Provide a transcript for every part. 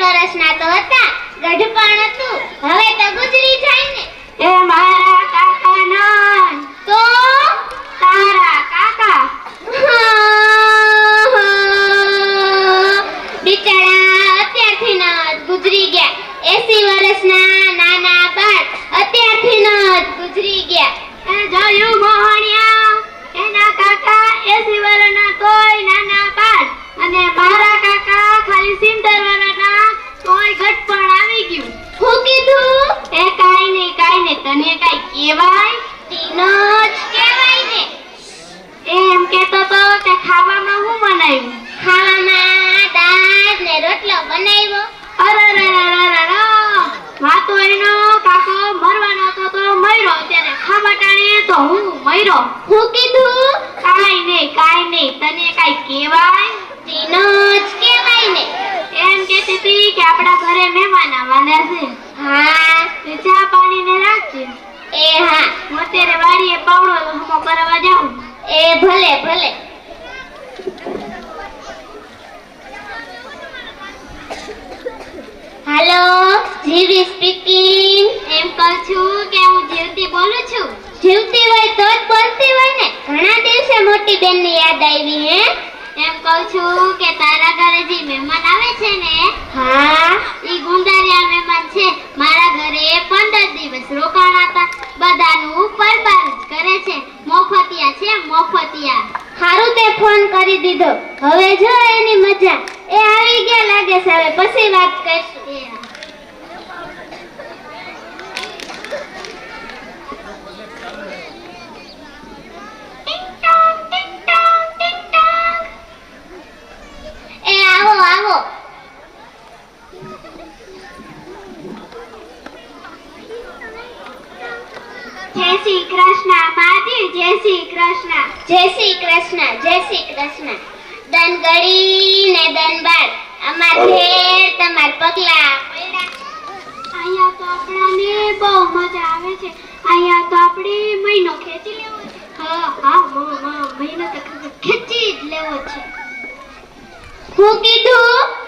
વર્ષના તો હતા. ગઢપણ હતું. હવે તો ગુજરી રોટલો બનાવ્યો. અરરરરરરર. વાતો એનો કાકો મરવાનો હતો તો મર્યો. ત્યારે ખાબટાણે તો હું મર્યો. હું કીધું? કાઈ નહીં કાઈ નહીં. તને કાઈ કહેવાય? તીનો જ કહેવાય ને. એમ કહેતી હતી કે આપણા ઘરે મહેમાન આવવાના છે. હા. તે ચા પાણી ને રાખજે. એ હા. હું અત્યારે વાડીએ પાવડો હમો કરવા જાઉં. એ ભલે ભલે. હાલો જીવી સ્પીકિંગ એમ કહું છું કે હું જીવતી બોલું છું. જીવતી હોય તો જ બોલતી હોય ને. ઘણા દિવસે મોટી બેનની યાદ આવી, હે? એમ કહું છું કે તારા ઘરે જે મહેમાન આવે છે ને, હા ઈ ગુંડારિયા મહેમાન છે મારા ઘરે પંદર દિવસ રોકાણા હતા બધાનું પરબાર જ કરે છે મોફતિયા છે મોફતિયા હારું તે ફોન કરી દીધો હવે જો એની મજા એ આવી ગયા લાગે છે હવે પછી વાત કરશું એ હા. એ આવો આવો જય શ્રી કૃષ્ણ માજી જય શ્રી કૃષ્ણ જય શ્રી કૃષ્ણ જય શ્રી કૃષ્ણ. દન ને દન અમાર ઘેર તમાર પગલા અહીંયા તો આપણાને બહુ મજા આવે છે. અહીંયા તો આપણે મહિનો ખેંચી લેવો છે. હા હા મહિનો તો ખેંચી જ લેવો છે. હું કીધું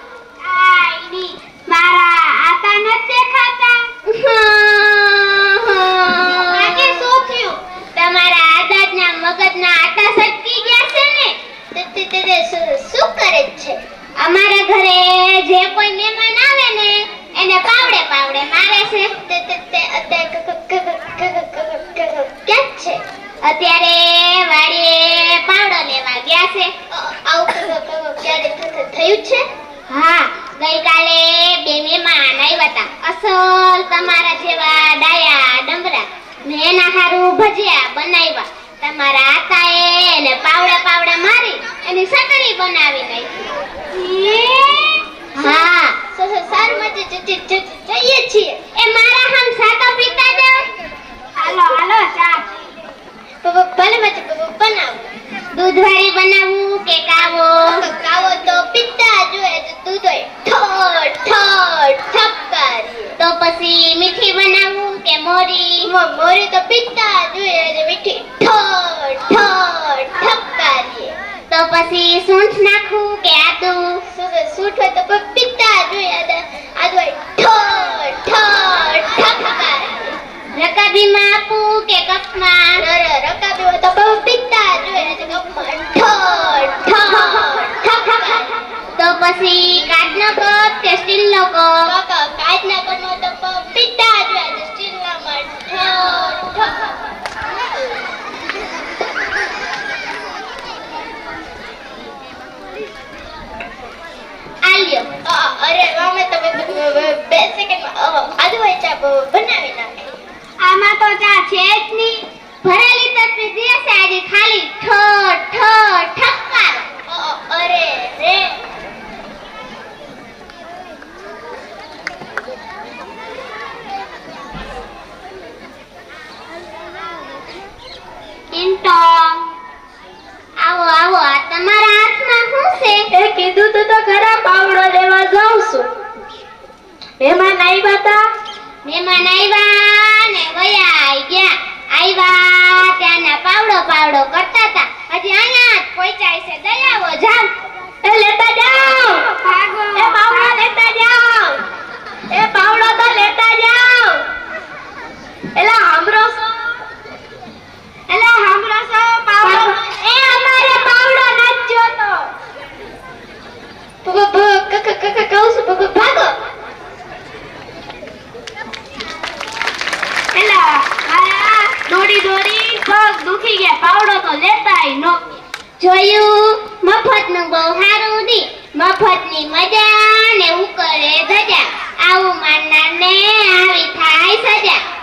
આટા સટકી ગયા છે ને તે તે શું કરે છે અમારા ઘરે જે કોઈ મહેમાન આવે ને એને પાવડે પાવડે મારે છે તે તે તે કે છે અત્યારે વાડીએ પાવડો લેવા ગયા છે આવું ક્યારે થયું છે હા ગઈકાલે બે મહેમાન આવ્યા હતા અસલ તમારા જેવા ડાયા ડમરા મેં હારું ભજીયા બનાવ્યા તમારા આતાએ એને પાવડા પાવડા મારી એની સટણી બનાવી નાખી. હા? સ- સ- મજે જ- જ- જ- જઈએ છીએ. એ મારા હમ સાતો પીતા જાવ હાલો હાલો, ચા. ભલે મજે બનાવું. દૂધવાળી બનાવું કે કાવો? કાવો તો પીતા જોઈએ તો દૂધ હોય. ઠોઠ ઠોઠ ઠપકારીએ. તો પછી મીઠી બનાવું કે મોરી મોરી તો પીતા જોઈએ એટલે મીઠી ઠોઠ ઠોઠ ઠપકારીએ તો પછી સૂંઠ નાખું કે આદુ સૂંઠ હોય તો પ- પીતા જોઈએ આદુ. ઠોર ઠોઠ ઠપકારીએ રકાબીમાં આપું કે કપમાં? રકાબી હોય તો બહુ પીતા જોઈએ કપમાં. ઠોર ઠોર ઠપકારીએ તો પછી કાચનો કપ કે સ્ટીલનો કપ કાચના કપનો તો પ- પીતા જોઈએ સ્ટીલનામાં ઠોઠ ઠપ આલ્યો અરે અમે તમે બે સેકન્ડમાં આદુ હોય ચા બનાવી નાખે. આમાં તો ચા છે ભરેલી તપી દેશે આજે ખાલી ઠો ઠો ઠક્કાર અરે રે. આવો આવો તમારા હાથમાં શું છે? એ કીધું તું ખરા, પાવડો લેવા જાઉં છું. એમાં નહીં હતા મહેમાન આવ્યા ને વયા આઈ ગયા. આવ્યા ત્યાંના પાવડો પાવડો કરતા હતા. હજી જ પહોંચાય છે દયાવો જાવ એ જોયું? મફતનું બહુ સારું દી મફતની મજા ને ઉકળે ધજા. આવું માનનારને આવી થાય સજા.